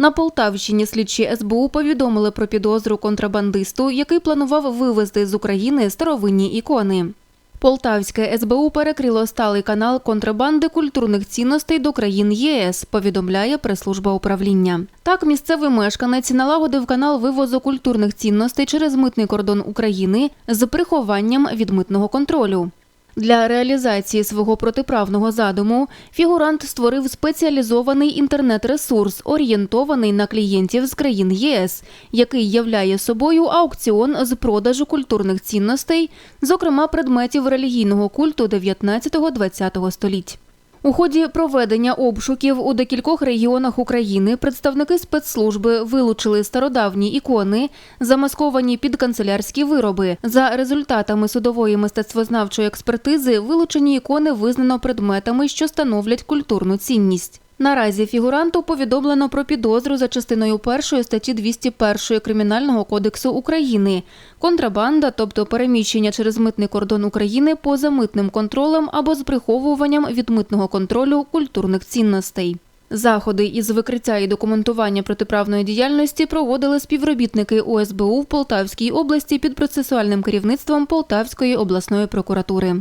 На Полтавщині слідчі СБУ повідомили про підозру контрабандисту, який планував вивезти з України старовинні ікони. Полтавське СБУ перекрило сталий канал контрабанди культурних цінностей до країн ЄС, повідомляє прес-служба управління. Так, місцевий мешканець налагодив канал вивозу культурних цінностей через митний кордон України з прихованням від митного контролю. Для реалізації свого протиправного задуму фігурант створив спеціалізований інтернет-ресурс, орієнтований на клієнтів з країн ЄС, який являє собою аукціон з продажу культурних цінностей, зокрема предметів релігійного культу 19-20 століть. У ході проведення обшуків у декількох регіонах України представники спецслужби вилучили стародавні ікони, замасковані під канцелярські вироби. За результатами судової мистецтвознавчої експертизи вилучені ікони визнано предметами, що становлять культурну цінність. Наразі фігуранту повідомлено про підозру за частиною 1 статті 201 Кримінального кодексу України контрабанда, тобто переміщення через митний кордон України поза митним контролем або з приховуванням від митного контролю культурних цінностей. Заходи із викриття і документування протиправної діяльності проводили співробітники ОСБУ в Полтавській області під процесуальним керівництвом Полтавської обласної прокуратури.